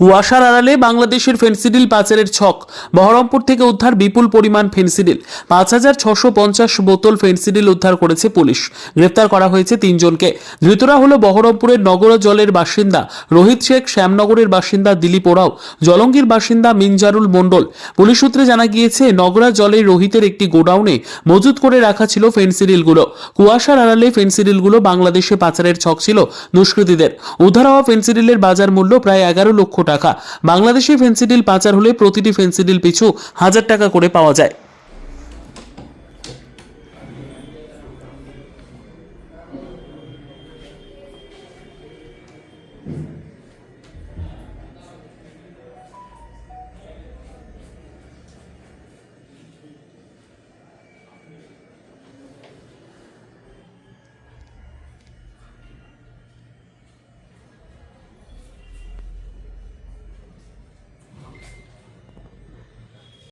কুয়াশার আড়ালে বাংলাদেশের ফেন্সিডিল পাচারের ছক। বহরমপুর থেকে উদ্ধার বিপুল পরিমাণ ফেন্সিডিল। পাঁচ হাজার ছশো পঞ্চাশ বোতল ফেন্সিডিল উদ্ধার করেছে পুলিশ। গ্রেপ্তার করা হয়েছে তিনজনকে। ধৃতরা হলো বহরমপুরের নগর জলের বাসিন্দা রোহিত শেখ, শ্যামনগরের বাসিন্দা দিলীপ ওরাও, জলঙ্গির বাসিন্দা মিনজারুল মণ্ডল। পুলিশ সূত্রে জানা গিয়েছে, নগরা জলের রোহিতের একটি গোডাউনে মজুত করে রাখা ছিল ফেন্সিডিলগুলো। কুয়াশার আড়ালে ফেন্সিডিলগুলো বাংলাদেশে পাচারের ছক ছিল দুষ্কৃতীদের। উদ্ধার হওয়া ফেন্সিডিলের বাজার মূল্য প্রায় এগারো লক্ষ টাকা। বাংলাদেশে ফেন্সিডিল পাচার হলে প্রতিটি ফেন্সিডিল পিছু হাজার টাকা করে পাওয়া যায়।